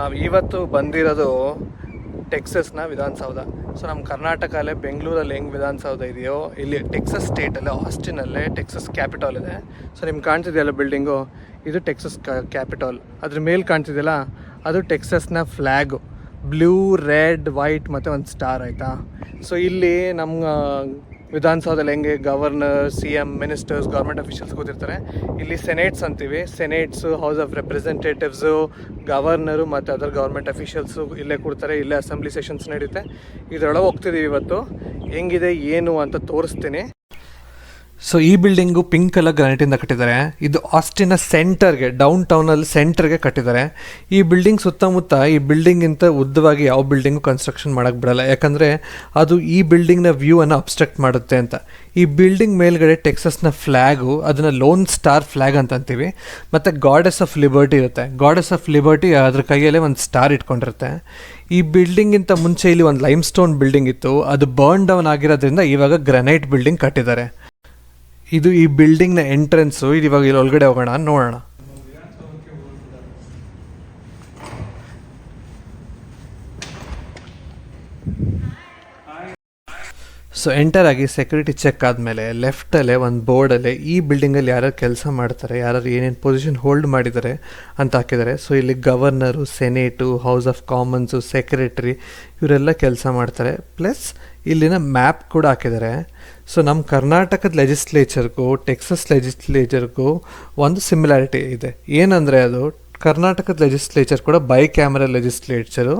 ನಾವು ಇವತ್ತು ಬಂದಿರೋದು ಟೆಕ್ಸಸ್ನ ವಿಧಾನಸೌಧ. ಸೊ ನಮ್ಮ ಕರ್ನಾಟಕಲ್ಲೇ ಬೆಂಗಳೂರಲ್ಲಿ ಹೆಂಗೆ ವಿಧಾನಸೌಧ ಇದೆಯೋ, ಇಲ್ಲಿ ಟೆಕ್ಸಸ್ ಸ್ಟೇಟಲ್ಲೇ ಆಸ್ಟಿನಲ್ಲೇ ಟೆಕ್ಸಸ್ ಕ್ಯಾಪಿಟಲ್ ಇದೆ. ಸೊ, ನಿಮ್ಗೆ ಕಾಣ್ತಿದೆಯಲ್ಲ ಬಿಲ್ಡಿಂಗು? ಇದು ಟೆಕ್ಸಸ್ ಕ್ಯಾಪಿಟಲ್. ಅದ್ರ ಮೇಲೆ ಕಾಣ್ತಿದೆಯಲ್ಲ, ಅದು ಟೆಕ್ಸಸ್ನ ಫ್ಲ್ಯಾಗು ಬ್ಲೂ, ರೆಡ್, ವೈಟ್ ಮತ್ತು ಒಂದು ಸ್ಟಾರ್, ಆಯಿತಾ? ಸೊ, ಇಲ್ಲಿ ನಮ್ಮ ವಿಧಾನಸೌಧದಲ್ಲಿ ಹೆಂಗೆ governor C M ministers government officials ಕೂತಿರ್ತಾರೆ. ಇಲ್ಲಿ ಸೆನೇಟ್ಸ್ ಅಂತೀವಿ. ಸೆನೇಟ್ಸು ಹೌಸ್ ಆಫ್ ರೆಪ್ರೆಸೆಂಟೇಟಿವ್ಸು ಗವರ್ನರು ಮತ್ತು ಅದರ್ ಗೌರ್ಮೆಂಟ್ ಅಫಿಷಿಯಲ್ಸು ಇಲ್ಲೇ ಕೊಡ್ತಾರೆ. ಇಲ್ಲೇ ಅಸೆಂಬ್ಲಿ ಸೆಷನ್ಸ್ ನಡೆಯುತ್ತೆ ಇದರೊಳಗೆ ಹೋಗ್ತಿದ್ದೀವಿ ಇವತ್ತು. ಹೆಂಗಿದೆ, ಏನು ಅಂತ ತೋರಿಸ್ತೀನಿ. ಸೊ ಈ ಬಿಲ್ಡಿಂಗು ಪಿಂಕ್ ಕಲರ್ ಗ್ರಾನೈಟಿಂದ ಕಟ್ಟಿದ್ದಾರೆ. ಇದು ಆಸ್ಟಿನ ಸೆಂಟರ್ಗೆ ಡೌನ್ ಟೌನಲ್ಲಿ ಸೆಂಟರ್ಗೆ ಕಟ್ಟಿದ್ದಾರೆ. ಈ ಬಿಲ್ಡಿಂಗ್ ಸುತ್ತಮುತ್ತ, ಈ ಬಿಲ್ಡಿಂಗಿಂತ ಉದ್ದವಾಗಿ ಯಾವ ಬಿಲ್ಡಿಂಗು ಕನ್ಸ್ಟ್ರಕ್ಷನ್ ಮಾಡೋಕ್ಕೆ ಬಿಡಲ್ಲ. ಯಾಕಂದರೆ ಅದು ಈ ಬಿಲ್ಡಿಂಗ್ನ ವ್ಯೂವನ್ನು ಅಬ್ಸ್ಟ್ರಕ್ಟ್ ಮಾಡುತ್ತೆ ಅಂತ. ಈ ಬಿಲ್ಡಿಂಗ್ ಮೇಲ್ಗಡೆ ಟೆಕ್ಸಸ್ನ ಫ್ಲ್ಯಾಗು ಅದನ್ನು ಲೋನ್ ಸ್ಟಾರ್ ಫ್ಲ್ಯಾಗ್ ಅಂತ ಅಂತೀವಿ. ಮತ್ತು ಗಾಡೆಸ್ ಆಫ್ ಲಿಬರ್ಟಿ ಇರುತ್ತೆ. ಗಾಡೆಸ್ ಆಫ್ ಲಿಬರ್ಟಿ ಅದ್ರ ಕೈಯಲ್ಲೇ ಒಂದು ಸ್ಟಾರ್ ಇಟ್ಕೊಂಡಿರುತ್ತೆ. ಈ ಬಿಲ್ಡಿಂಗಿಂತ ಮುಂಚೆ ಇಲ್ಲಿ ಒಂದು ಲೈಮ್ ಸ್ಟೋನ್ ಬಿಲ್ಡಿಂಗ್ ಇತ್ತು. ಅದು ಬರ್ನ್ ಡೌನ್ ಆಗಿರೋದ್ರಿಂದ ಇವಾಗ ಗ್ರನೈಟ್ ಬಿಲ್ಡಿಂಗ್ ಕಟ್ಟಿದ್ದಾರೆ. ಇದು ಈ ಬಿಲ್ಡಿಂಗ್ನ ಎಂಟ್ರೆನ್ಸು ಇದು ಇವಾಗ ಇಲ್ಲಿ ಒಳಗಡೆ ಹೋಗೋಣ ನೋಡೋಣ. ಸೊ ಎಂಟರ್ ಆಗಿ ಸೆಕ್ಯೂರಿಟಿ ಚೆಕ್ ಆದಮೇಲೆ ಲೆಫ್ಟಲ್ಲೇ ಒಂದು ಬೋರ್ಡಲ್ಲೇ ಈ ಬಿಲ್ಡಿಂಗಲ್ಲಿ ಯಾರ್ಯಾರು ಕೆಲಸ ಮಾಡ್ತಾರೆ ಯಾರು ಏನೇನು ಪೊಸಿಷನ್ ಹೋಲ್ಡ್ ಮಾಡಿದ್ದಾರೆ ಅಂತ ಹಾಕಿದ್ದಾರೆ. ಸೊ ಇಲ್ಲಿ governor senate house of commons secretary ಇವರೆಲ್ಲ ಕೆಲಸ ಮಾಡ್ತಾರೆ. ಪ್ಲಸ್ ಇಲ್ಲಿನ ಮ್ಯಾಪ್ ಕೂಡ ಹಾಕಿದ್ದಾರೆ. ಸೊ ನಮ್ಮ ಕರ್ನಾಟಕದ ಲೆಜಿಸ್ಲೇಚರ್ಗೂ ಟೆಕ್ಸಸ್ ಲೆಜಿಸ್ಲೇಚರ್ಗೂ ಒಂದು ಸಿಮಿಲಾರಿಟಿ ಇದೆ. ಏನಂದರೆ ಅದು ಕರ್ನಾಟಕದ ಲೆಜಿಸ್ಲೇಚರ್ ಕೂಡ ಬೈ ಕ್ಯಾಮರಾ ಲೆಜಿಸ್ಲೇಚರು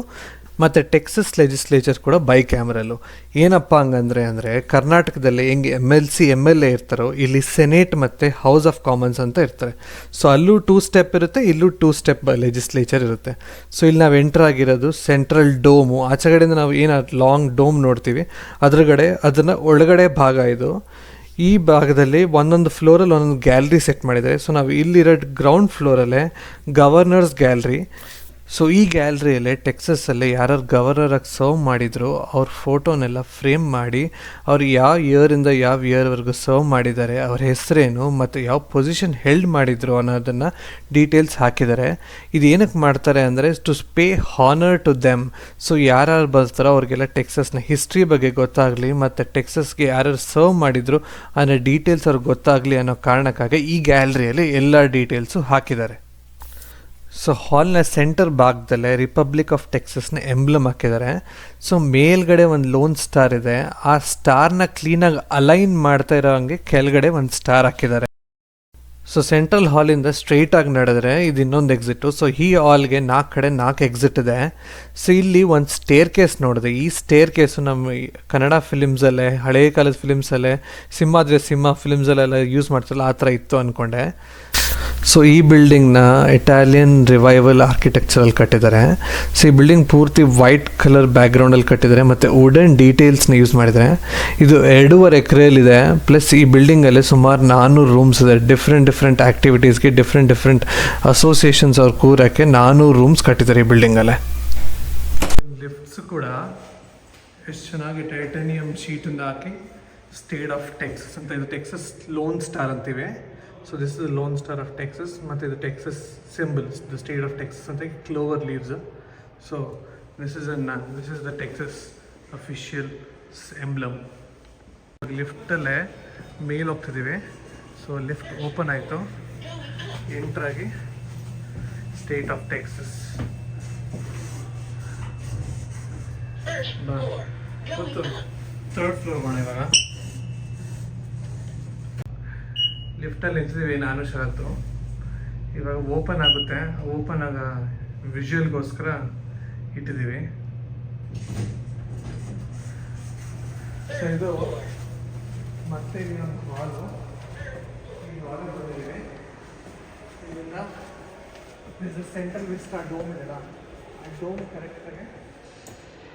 ಮತ್ತು ಟೆಕ್ಸಸ್ ಲೆಜಿಸ್ಲೇಚರ್ ಕೂಡ ಬೈ ಕ್ಯಾಮ್ರಲ್ಲು ಏನಪ್ಪ ಹಂಗಂದ್ರೆ ಅಂದರೆ ಕರ್ನಾಟಕದಲ್ಲಿ ಹೆಂಗೆ M L C M L A ಇರ್ತಾರೋ, ಇಲ್ಲಿ ಸೆನೇಟ್ ಮತ್ತು ಹೌಸ್ ಆಫ್ ಕಾಮನ್ಸ್ ಅಂತ ಇರ್ತಾರೆ ಸೊ ಅಲ್ಲೂ ಟೂ ಸ್ಟೆಪ್ ಇರುತ್ತೆ, ಇಲ್ಲೂ ಟೂ ಸ್ಟೆಪ್ ಲೆಜಿಸ್ಲೇಚರ್ ಇರುತ್ತೆ. ಸೊ ಇಲ್ಲಿ ನಾವು ಎಂಟರ್ ಆಗಿರೋದು ಸೆಂಟ್ರಲ್ ಡೋಮು ಆಚೆಗಡೆಯಿಂದ ನಾವು ಏನು ಲಾಂಗ್ ಡೋಮ್ ನೋಡ್ತೀವಿ. ಅದ್ರಗಡೆ ಅದನ್ನು ಒಳಗಡೆ ಭಾಗ ಇದು. ಈ ಭಾಗದಲ್ಲಿ ಒಂದೊಂದು ಫ್ಲೋರಲ್ಲಿ ಒಂದೊಂದು ಗ್ಯಾಲ್ರಿ ಸೆಟ್ ಮಾಡಿದ್ದಾರೆ. ಸೊ ನಾವು ಇಲ್ಲಿರೋ ಗ್ರೌಂಡ್ ಫ್ಲೋರಲ್ಲೇ ಗವರ್ನರ್ಸ್ ಗ್ಯಾಲ್ರಿ ಸೊ ಈ ಗ್ಯಾಲ್ರಿಯಲ್ಲೇ ಟೆಕ್ಸಸ್ಸಲ್ಲೇ ಯಾರು ಗವರ್ನರಾಗಿ ಸರ್ವ್ ಮಾಡಿದ್ರು ಅವ್ರ ಫೋಟೋನೆಲ್ಲ ಫ್ರೇಮ್ ಮಾಡಿ ಅವ್ರು ಯಾವ ಇಯರಿಂದ ಯಾವ ಇಯರ್ವರೆಗೂ ಸರ್ವ್ ಮಾಡಿದ್ದಾರೆ, ಅವ್ರ ಹೆಸರೇನು ಮತ್ತು ಯಾವ ಪೊಸಿಷನ್ ಹೆಲ್ಡ್ ಮಾಡಿದ್ರು ಅನ್ನೋದನ್ನು ಡೀಟೇಲ್ಸ್ ಹಾಕಿದ್ದಾರೆ. ಇದು ಏನಕ್ಕೆ ಮಾಡ್ತಾರೆ ಅಂದರೆ to pay honour to them so ಯಾರ್ಯಾರು ಬರ್ತಾರೋ ಅವ್ರಿಗೆಲ್ಲ ಟೆಕ್ಸಸ್ನ ಹಿಸ್ಟ್ರಿ ಬಗ್ಗೆ ಗೊತ್ತಾಗಲಿ ಮತ್ತು ಟೆಕ್ಸಸ್ಗೆ ಯಾರ್ಯಾರು ಸರ್ವ್ ಮಾಡಿದ್ರು ಅನ್ನೋ ಡೀಟೇಲ್ಸ್ ಅವ್ರಿಗೆ ಗೊತ್ತಾಗಲಿ ಅನ್ನೋ ಕಾರಣಕ್ಕಾಗಿ ಈ ಗ್ಯಾಲ್ರಿಯಲ್ಲಿ ಎಲ್ಲ ಡೀಟೇಲ್ಸು ಹಾಕಿದ್ದಾರೆ. ಸೊ ಹಾಲ್ನ ಸೆಂಟರ್ ಭಾಗದಲ್ಲೇ ರಿಪಬ್ಲಿಕ್ ಆಫ್ ಟೆಕ್ಸಸ್ನ ಎಂಬ್ಲಮ್ ಹಾಕಿದ್ದಾರೆ. ಸೊ ಮೇಲ್ಗಡೆ ಒಂದು ಲೋನ್ ಸ್ಟಾರ್ ಇದೆ. ಆ ಸ್ಟಾರ್ನ ಕ್ಲೀನಾಗಿ ಅಲೈನ್ ಮಾಡ್ತಾ ಇರೋ ಹಂಗೆ ಕೆಳಗಡೆ ಒಂದು ಸ್ಟಾರ್ ಹಾಕಿದ್ದಾರೆ. ಸೊ ಸೆಂಟ್ರಲ್ ಹಾಲಿಂದ ಸ್ಟ್ರೈಟಾಗಿ ನಡೆದ್ರೆ ಇದು ಇನ್ನೊಂದು ಎಕ್ಸಿಟು ಸೊ ಈ ಹಾಲ್ಗೆ ನಾಲ್ಕು ಕಡೆ ನಾಲ್ಕು ಎಕ್ಸಿಟ್ ಇದೆ. ಸೊ ಇಲ್ಲಿ ಒಂದು ಸ್ಟೇರ್ ಕೇಸ್ ನೋಡಿದೆ. ಈ ಸ್ಟೇರ್ ಕೇಸು ನಮ್ಮ ಕನ್ನಡ ಫಿಲಿಮ್ಸಲ್ಲೇ ಹಳೆಯ ಕಾಲದ ಫಿಲಿಮ್ಸಲ್ಲೇ ಸಿಂಹಾದ್ರೆ ಸಿಂಹ ಫಿಲಿಮ್ಸಲ್ಲೆಲ್ಲ ಯೂಸ್ ಮಾಡ್ತಾರಲ್ಲ ಆ ಥರ ಇತ್ತು ಅಂದ್ಕೊಂಡೆ ಸೊ ಈ ಬಿಲ್ಡಿಂಗ್ನ ಇಟಾಲಿಯನ್ ರಿವೈವಲ್ ಆರ್ಕಿಟೆಕ್ಚರಲ್ಲಿ ಕಟ್ಟಿದ್ದಾರೆ. ಸೊ ಈ ಬಿಲ್ಡಿಂಗ್ ಪೂರ್ತಿ ವೈಟ್ ಕಲರ್ ಬ್ಯಾಕ್ಗ್ರೌಂಡಲ್ಲಿ ಕಟ್ಟಿದ್ದಾರೆ ಮತ್ತು ವುಡನ್ ಡೀಟೇಲ್ಸ್ನ ಯೂಸ್ ಮಾಡಿದರೆ ಇದು ಎರಡೂವರೆ ಎಕರೆಯಲ್ಲಿದೆ. ಪ್ಲಸ್ ಈ ಬಿಲ್ಡಿಂಗಲ್ಲಿ ಸುಮಾರು ನಾನ್ನೂರು ರೂಮ್ಸ್ ಇದೆ. ಡಿಫ್ರೆಂಟ್ ಡಿಫ್ರೆಂಟ್ ಆ್ಯಕ್ಟಿವಿಟೀಸ್ಗೆ ಡಿಫ್ರೆಂಟ್ ಡಿಫ್ರೆಂಟ್ ಅಸೋಸಿಯೇಷನ್ಸ್ ಅವ್ರು ಕೂರಕ್ಕೆ ನಾನ್ನೂರು ರೂಮ್ಸ್ ಕಟ್ಟಿದ್ದಾರೆ ಈ ಬಿಲ್ಡಿಂಗಲ್ಲೇ ಲಿಫ್ಟ್ಸ್ ಕೂಡ ಎಷ್ಟು ಚೆನ್ನಾಗಿ ಟೈಟಾನಿಯಂ ಶೀಟಿಂದ ಹಾಕಿ ಸ್ಟೇಟ್ ಆಫ್ ಟೆಕ್ಸಸ್ ಅಂತ ಇದು ಟೆಕ್ಸಸ್ ಲೋನ್ ಸ್ಟಾರ್ ಅಂತೀವಿ. So this is lone star of Texas ಮತ್ತು ಇದು Texas symbols the state of Texas ಅಂತ clover leaves so this is an this is the Texas official emblem ಲಿಫ್ಟಲ್ಲೇ ಮೇಲ್ ಹೋಗ್ತಿದ್ದೀವಿ so lift open ಆಯಿತು. ಎಂಟ್ರಾಗಿ state of Texas third floor ಮಾಡೋಣ ಇವಾಗ. ಲಿಫ್ಟಲ್ಲಿ ನಿಂತಿದ್ದೀವಿ ನಾನು, ಶರತ್ತು. ಇವಾಗ ಓಪನ್ ಆಗುತ್ತೆ. ಓಪನ್ ಆಗ ವಿಜುವಲ್ಗೋಸ್ಕರ ಇಟ್ಟಿದ್ದೀವಿ. ಸೊ ಇದು ಮತ್ತೆ ಇನ್ನೊಂದು ಹಾಲು ಈ ಹಾಲು ಬಂದಿದ್ದೀವಿ. ಇದನ್ನ ಇಸ್ ಸೆಂಟ್ರಲ್ ವಿಸ್ಟಾ ಡೋಮ್ ಇದೆಯಲ್ಲ, ಆ ಡೋಮ್ ಕರೆಕ್ಟಾಗಿ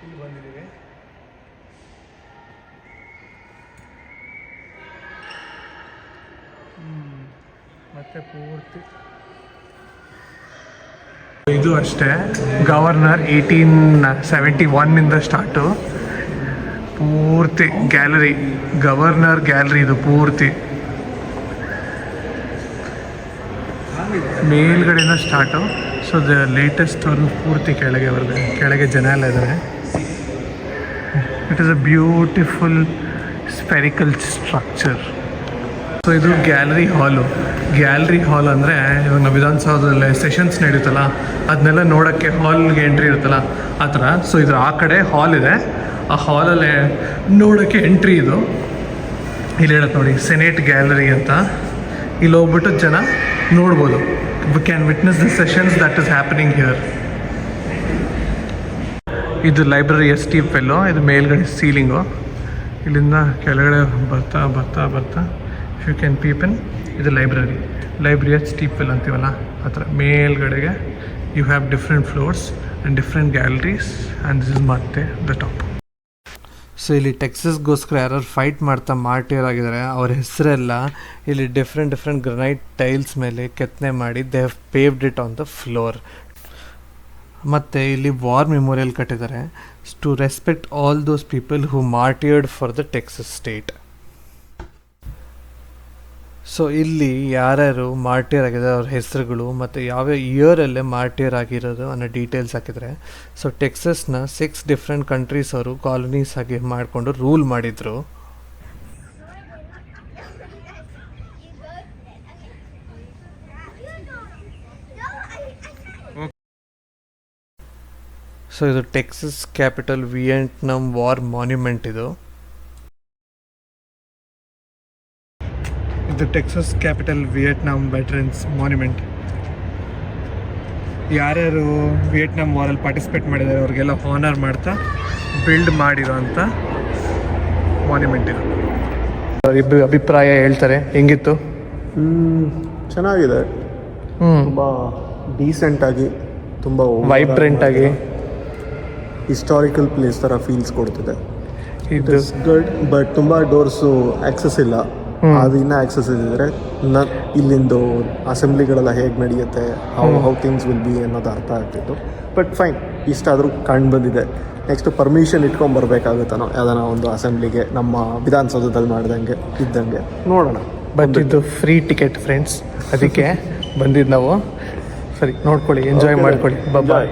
ಇಲ್ಲಿ ಬಂದಿದ್ದೀವಿ. ಪೂರ್ತಿ. ಇದು ಅಷ್ಟೇ. ಗವರ್ನರ್ ಏಯ್ಟೀನ್ ಸೆವೆಂಟಿ ಒನ್ನಿಂದ ಸ್ಟಾರ್ಟು ಪೂರ್ತಿ ಗ್ಯಾಲರಿ ಗವರ್ನರ್ ಗ್ಯಾಲರಿ ಇದು ಪೂರ್ತಿ. ಮೇಲ್ಗಡೆಯಿಂದ ಸ್ಟಾರ್ಟು ಸೊ ದ ಲೇಟೆಸ್ಟ್ ಅವರು ಪೂರ್ತಿ ಕೆಳಗೆ ಅವ್ರಿಗೆ ಕೆಳಗೆ ಜನ ಎಲ್ಲ ಇದ್ದಾರೆ it is a beautiful spherical structure so ಇದು ಗ್ಯಾಲರಿ ಹಾಲು ಗ್ಯಾಲರಿ ಹಾಲ್ ಅಂದರೆ ಇವಾಗ ನಾವು ವಿಧಾನಸೌಧದಲ್ಲಿ ಸೆಷನ್ಸ್ ನಡೀತಲ್ಲ ಅದನ್ನೆಲ್ಲ ನೋಡೋಕ್ಕೆ ಹಾಲ್ಗೆ ಎಂಟ್ರಿ ಇರುತ್ತಲ್ಲ, ಆ ಥರ. ಸೊ ಇದರ ಆ ಕಡೆ ಹಾಲ್ ಇದೆ. ಆ ಹಾಲಲ್ಲೇ ನೋಡೋಕ್ಕೆ ಎಂಟ್ರಿ ಇದು. ಇಲ್ಲಿ ಹೇಳುತ್ತೆ ನೋಡಿ ಸೆನೆಟ್ ಗ್ಯಾಲರಿ ಅಂತ. ಇಲ್ಲಿ ಹೋಗ್ಬಿಟ್ಟು ಜನ ನೋಡ್ಬೋದು. We can witness the sessions that is happening here ಇದು ಲೈಬ್ರರಿ ಎಸ್ ಟಿ ಫೆಲ್ಲೋ ಇದು ಮೇಲ್ಗಡೆ ಸೀಲಿಂಗು ಇಲ್ಲಿಂದ ಕೆಳಗಡೆ ಬರ್ತಾ ಬರ್ತಾ ಬರ್ತಾ. ಯು ಕ್ಯಾನ್ ಪೀಪನ್ ಇದು ಲೈಬ್ರರಿ ಲೈಬ್ರರಿ ಆಫ್ ಸ್ಟೀಪಲ್ ಅಂತೀವಲ್ಲ? ಆ ಥರ. ಮೇಲ್ಗಡೆಗೆ you have different floors and different galleries and this is ಮತ್ತೆ ದ ಟಾಪ್ ಸೊ ಇಲ್ಲಿ ಟೆಕ್ಸಸ್ಗೋಸ್ಕರ ಯಾರು ಫೈಟ್ ಮಾಡ್ತಾ ಮಾರ್ಟಿಯರ್ ಆಗಿದ್ದಾರೆ, ಅವ್ರ ಹೆಸರೆಲ್ಲ ಇಲ್ಲಿ ಡಿಫ್ರೆಂಟ್ ಡಿಫ್ರೆಂಟ್ ಗ್ರನೈಟ್ ಟೈಲ್ಸ್ ಮೇಲೆ ಕೆತ್ತನೆ ಮಾಡಿ they have paved it on the floor ಮತ್ತು ಇಲ್ಲಿ ವಾರ್ ಮೆಮೋರಿಯಲ್ ಕಟ್ಟಿದ್ದಾರೆ. To respect all those people who martyred for the Texas state so ಇಲ್ಲಿ ಯಾರ್ಯಾರು ಮಾರ್ಟಿಯರ್ ಆಗಿದ್ದಾರೆ, ಅವ್ರ ಹೆಸರುಗಳು ಮತ್ತು ಯಾವ್ಯಾವ ಇಯರಲ್ಲೇ ಮಾರ್ಟಿಯರ್ ಆಗಿರೋದು ಅನ್ನೋ ಡೀಟೇಲ್ಸ್ ಹಾಕಿದರೆ ಸೊ ಟೆಕ್ಸಸ್ನ ಸಿಕ್ಸ್ ಡಿಫ್ರೆಂಟ್ ಕಂಟ್ರೀಸ್ ಅವರು ಕಾಲೋನೀಸ್ ಆಗಿ ಮಾಡಿಕೊಂಡು ರೂಲ್ ಮಾಡಿದರು. ಸೊ ಇದು Texas capitol Vietnam war monument ಇದು. ಇದು Texas capitol Vietnam veterans monument ಯಾರ್ಯಾರು ವಿಯೆಟ್ನಾಂ ವಾರಲ್ಲಿ ಪಾರ್ಟಿಸಿಪೇಟ್ ಮಾಡಿದ್ದಾರೆ ಅವ್ರಿಗೆಲ್ಲ ಹಾನರ್ ಮಾಡ್ತಾ ಬಿಲ್ಡ್ ಮಾಡಿರೋಂಥ ಮಾನ್ಯುಮೆಂಟ್ ಇದು. ಇಬ್ಬರು ಅಭಿಪ್ರಾಯ ಹೇಳ್ತಾರೆ ಹೆಂಗಿತ್ತು? ಹ್ಞೂ ಚೆನ್ನಾಗಿದೆ. ಹ್ಞೂ ತುಂಬ ಡೀಸೆಂಟಾಗಿ ತುಂಬ ವೈಬ್ರೆಂಟಾಗಿ ಹಿಸ್ಟಾರಿಕಲ್ ಪ್ಲೇಸ್ ಥರ ಫೀಲ್ಸ್ ಕೊಡ್ತಿದೆ. ಗುಡ್ ಬಟ್ ತುಂಬ ಡೋರ್ಸು ಆ್ಯಕ್ಸಸ್ ಇಲ್ಲ. ಅದು ಇನ್ನೂ ಆಕ್ಸಸ್ ಇದ್ದಿದ್ರೆ ನ ಇಲ್ಲಿಂದು ಅಸೆಂಬ್ಲಿಗಳೆಲ್ಲ ಹೇಗೆ ನಡೆಯುತ್ತೆ how how things will be ಅನ್ನೋದು ಅರ್ಥ ಆಗ್ತಿತ್ತು. ಬಟ್ ಫೈನ್ ಇಷ್ಟಾದರೂ ಕಂಡು ಬಂದಿದೆ. ನೆಕ್ಸ್ಟ್ ಪರ್ಮಿಷನ್ ಇಟ್ಕೊಂಡು ನಾವು ಯಾವ್ದಾನ ಒಂದು ಅಸೆಂಬ್ಲಿಗೆ ನಮ್ಮ ವಿಧಾನಸೌಧದಲ್ಲಿ ಮಾಡ್ದಂಗೆ ಇದ್ದಂಗೆ. ನೋಡೋಣ. ಬಟ್ ಇದು ಫ್ರೀ ಟಿಕೆಟ್ ಫ್ರೆಂಡ್ಸ್ ಅದಕ್ಕೆ ಬಂದಿದ್ದು ನಾವು. ಸರಿ ನೋಡ್ಕೊಳ್ಳಿ ಎಂಜಾಯ್ ಮಾಡ್ಕೊಳ್ಳಿ. ಬಾಯ್